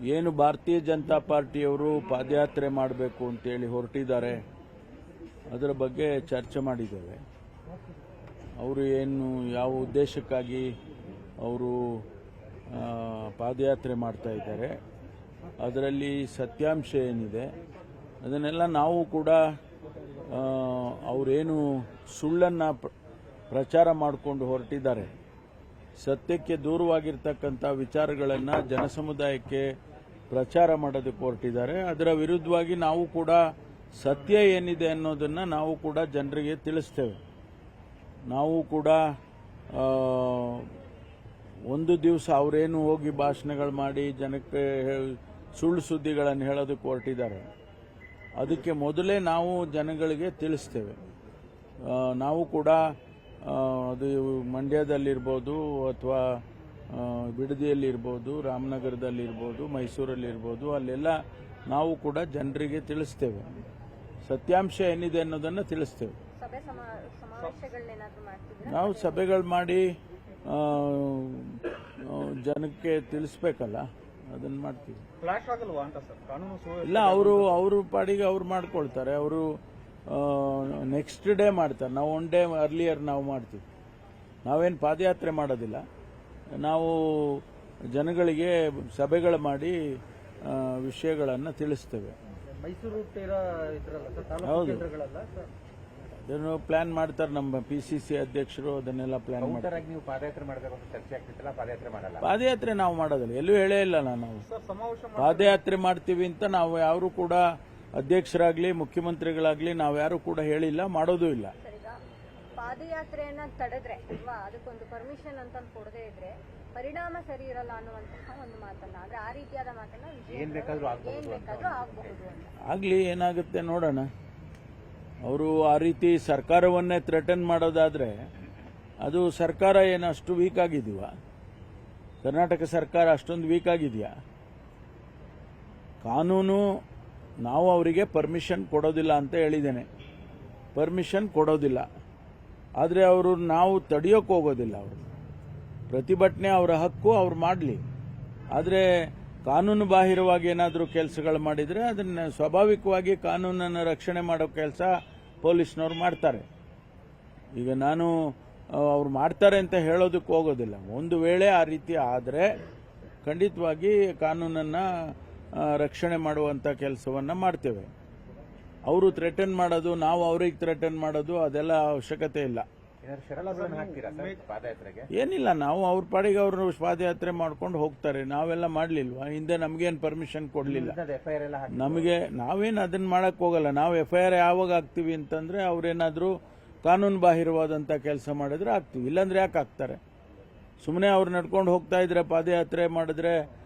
ಏನು ಭಾರತೀಯ ಜನತಾ ಪಾರ್ಟಿಯವರು ಪಾದಯಾತ್ರೆ ಮಾಡಬೇಕು ಅಂತೇಳಿ ಹೊರಟಿದ್ದಾರೆ. ಅದರ ಬಗ್ಗೆ ಚರ್ಚೆ ಮಾಡಿದ್ದೇವೆ. ಅವರು ಏನು, ಯಾವ ಉದ್ದೇಶಕ್ಕಾಗಿ ಅವರು ಪಾದಯಾತ್ರೆ ಮಾಡ್ತಾ ಇದ್ದಾರೆ. ಅದರಲ್ಲಿ ಸತ್ಯಾಂಶ ಏನಿದೆ, ಅದನ್ನೆಲ್ಲ ನಾವು ಕೂಡ ಅವರೇನು ಸುಳ್ಳನ್ನು ಪ್ರಚಾರ ಮಾಡಿಕೊಂಡು ಹೊರಟಿದ್ದಾರೆ. ಸತ್ಯಕ್ಕೆ ದೂರವಾಗಿರ್ತಕ್ಕಂಥ ವಿಚಾರಗಳನ್ನು ಜನಸಮುದಾಯಕ್ಕೆ ಪ್ರಚಾರ ಮಾಡೋದಕ್ಕೆ ಹೊರಟಿದ್ದಾರೆ. ಅದರ ವಿರುದ್ಧವಾಗಿ ನಾವು ಕೂಡ ಸತ್ಯ ಏನಿದೆ ಅನ್ನೋದನ್ನು ನಾವು ಕೂಡ ಜನರಿಗೆ ತಿಳಿಸ್ತೇವೆ. ನಾವು ಕೂಡ ಒಂದು ದಿವಸ ಅವರೇನು ಹೋಗಿ ಭಾಷಣಗಳು ಮಾಡಿ ಜನಕ್ಕೆ ಸುಳ್ಳು ಸುದ್ದಿಗಳನ್ನು ಹೇಳೋದಕ್ಕೆ ಹೊರಟಿದ್ದಾರೆ. ಅದಕ್ಕೆ ಮೊದಲೇ ನಾವು ಜನಗಳಿಗೆ ತಿಳಿಸ್ತೇವೆ. ನಾವು ಕೂಡ ಅದು ಮಂಡ್ಯದಲ್ಲಿರ್ಬೋದು ಅಥವಾ ಬಿಡದಿಯಲ್ಲಿರ್ಬೋದು ರಾಮನಗರದಲ್ಲಿರ್ಬೋದು ಮೈಸೂರಲ್ಲಿರ್ಬೋದು ಅಲ್ಲೆಲ್ಲ ನಾವು ಕೂಡ ಜನರಿಗೆ ತಿಳಿಸ್ತೇವೆ. ಸತ್ಯಾಂಶ ಏನಿದೆ ಅನ್ನೋದನ್ನು ತಿಳಿಸ್ತೇವೆ. ನಾವು ಸಭೆಗಳು ಮಾಡಿ ಜನಕ್ಕೆ ತಿಳಿಸ್ಬೇಕಲ್ಲ ಅದನ್ನು ಮಾಡ್ತೀವಿ. ಇಲ್ಲ ಅವರು ಅವರು ಪಾಡಿಗೆ ಅವ್ರು ಮಾಡ್ಕೊಳ್ತಾರೆ. ಅವರು ನೆಕ್ಸ್ಟ್ ಡೇ ಮಾಡ್ತಾರೆ. ನಾವು ಒನ್ ಡೇ ಅರ್ಲಿಯರ್ ನಾವು ಮಾಡ್ತೀವಿ. ನಾವೇನು ಪಾದಯಾತ್ರೆ ಮಾಡೋದಿಲ್ಲ. ನಾವು ಜನಗಳಿಗೆ ಸಭೆಗಳು ಮಾಡಿ ವಿಷಯಗಳನ್ನು ತಿಳಿಸ್ತೇವೆ. ಮೈಸೂರು ಹೌದು. ಅದನ್ನು ಪ್ಲಾನ್ ಮಾಡ್ತಾರೆ ನಮ್ಮ ಪಿ ಸಿ ಸಿ ಅಧ್ಯಕ್ಷರು ಅದನ್ನೆಲ್ಲ ಪ್ಲಾನ್ ಮಾಡ್ತಾರೆ. ನೀವು ಪಾದಯಾತ್ರೆ ಮಾಡಬೇಕು ಅಂತ ಚರ್ಚೆ ಆಗ್ತಿತ್ತಲ್ಲ ಪಾದಯಾತ್ರೆ ಮಾಡಲ್ಲ? ಪಾದಯಾತ್ರೆ ನಾವು ಮಾಡೋದಿಲ್ಲ. ಎಲ್ಲೂ ಹೇಳೇ ಇಲ್ಲ ನಾವು ಪಾದಯಾತ್ರೆ ಮಾಡ್ತೀವಿ ಅಂತ ನಾವು ಯಾರು ಕೂಡ ಅಧ್ಯಕ್ಷರಾಗ್ಲಿ ಮುಖ್ಯಮಂತ್ರಿಗಳಾಗ್ಲಿ ನಾವು ಯಾರು ಕೂಡ ಹೇಳಿಲ್ಲ ಮಾಡೋದೂ ಇಲ್ಲ. ಪಾದಯಾತ್ರೆಯನ್ನ ತಡೆದ್ರೆ ಅಲ್ವಾ? ಅದಕ್ಕೊಂದು ಪರ್ಮಿಷನ್ ಅಂತ ಕೊಡದೇ ಇದ್ರೆ ಪರಿಣಾಮ ಸರಿ ಇರಲ್ಲ ಅನ್ನುವಂತಹ ಒಂದು ಮಾತನ್ನ. ಆದ್ರೆ ಆ ರೀತಿಯಾದ ಮಾತನ್ನ ಏನ್ ಬೇಕಾದ್ರೂ ಆಗ್ಬಹುದು ಆಗ್ಲಿ ಏನಾಗುತ್ತೆ ನೋಡೋಣ. ಅವರು ಆ ರೀತಿ ಸರ್ಕಾರವನ್ನೇ ಥ್ರೆಟನ್ ಮಾಡೋದಾದ್ರೆ ಅದು ಸರ್ಕಾರ ಏನು ಅಷ್ಟು ವೀಕ್ ಆಗಿದೀವ ಕರ್ನಾಟಕ ಸರ್ಕಾರ ಅಷ್ಟೊಂದು ವೀಕ್ ಆಗಿದೆಯಾ? ಕಾನೂನು ನಾವು ಅವರಿಗೆ ಪರ್ಮಿಷನ್ ಕೊಡೋದಿಲ್ಲ ಅಂತ ಹೇಳಿದ್ದೇನೆ. ಪರ್ಮಿಷನ್ ಕೊಡೋದಿಲ್ಲ. ಆದರೆ ಅವರು ನಾವು ತಡೆಯೋಕೆ ಹೋಗೋದಿಲ್ಲ ಅವರು. ಪ್ರತಿಭಟನೆ ಅವರ ಹಕ್ಕು ಅವ್ರು ಮಾಡಲಿ. ಆದರೆ ಕಾನೂನು ಬಾಹಿರವಾಗಿ ಏನಾದರೂ ಕೆಲಸಗಳು ಮಾಡಿದರೆ ಅದನ್ನು ಸ್ವಾಭಾವಿಕವಾಗಿ ಕಾನೂನನ್ನು ರಕ್ಷಣೆ ಮಾಡೋ ಕೆಲಸ ಪೊಲೀಸ್ನವ್ರು ಮಾಡ್ತಾರೆ. ಈಗ ನಾನು ಅವ್ರು ಮಾಡ್ತಾರೆ ಅಂತ ಹೇಳೋದಕ್ಕೆ ಹೋಗೋದಿಲ್ಲ. ಒಂದು ವೇಳೆ ಆ ರೀತಿ ಆದರೆ ಖಂಡಿತವಾಗಿ ಕಾನೂನನ್ನು ರಕ್ಷಣೆ ಮಾಡುವಂಥ ಕೆಲಸವನ್ನು ಮಾಡ್ತೇವೆ. ಅವರು ಥ್ರೆಟನ್ ಮಾಡೋದು ನಾವು ಅವ್ರಿಗೆ ಥ್ರೆಟನ್ ಮಾಡೋದು ಅದೆಲ್ಲ ಅವಶ್ಯಕತೆ ಇಲ್ಲ. ಏನಿಲ್ಲ ನಾವು ಅವ್ರ ಪಾಡಿಗೆ ಅವರು ಪಾದಯಾತ್ರೆ ಮಾಡ್ಕೊಂಡು ಹೋಗ್ತಾರೆ. ನಾವೆಲ್ಲ ಮಾಡಲಿಲ್ವಾ? ಹಿಂದೆ ನಮಗೇನು ಪರ್ಮಿಷನ್ ಕೊಡ್ಲಿಲ್ಲ. ನಮಗೆ ನಾವೇನು ಅದನ್ನ ಮಾಡಕ್ ಹೋಗಲ್ಲ. ನಾವು ಎಫ್ ಐ ಆರ್ ಯಾವಾಗ ಹಾಕ್ತೀವಿ ಅಂತಂದ್ರೆ ಅವ್ರೇನಾದ್ರೂ ಕಾನೂನು ಬಾಹಿರವಾದಂತ ಕೆಲಸ ಮಾಡಿದ್ರೆ ಆಗ್ತೀವಿ ಇಲ್ಲಾಂದ್ರೆ ಯಾಕೆ ಆಗ್ತಾರೆ ಸುಮ್ಮನೆ ಅವ್ರು ನಡ್ಕೊಂಡು ಹೋಗ್ತಾ ಇದ್ರೆ ಪಾದಯಾತ್ರೆ ಮಾಡಿದ್ರೆ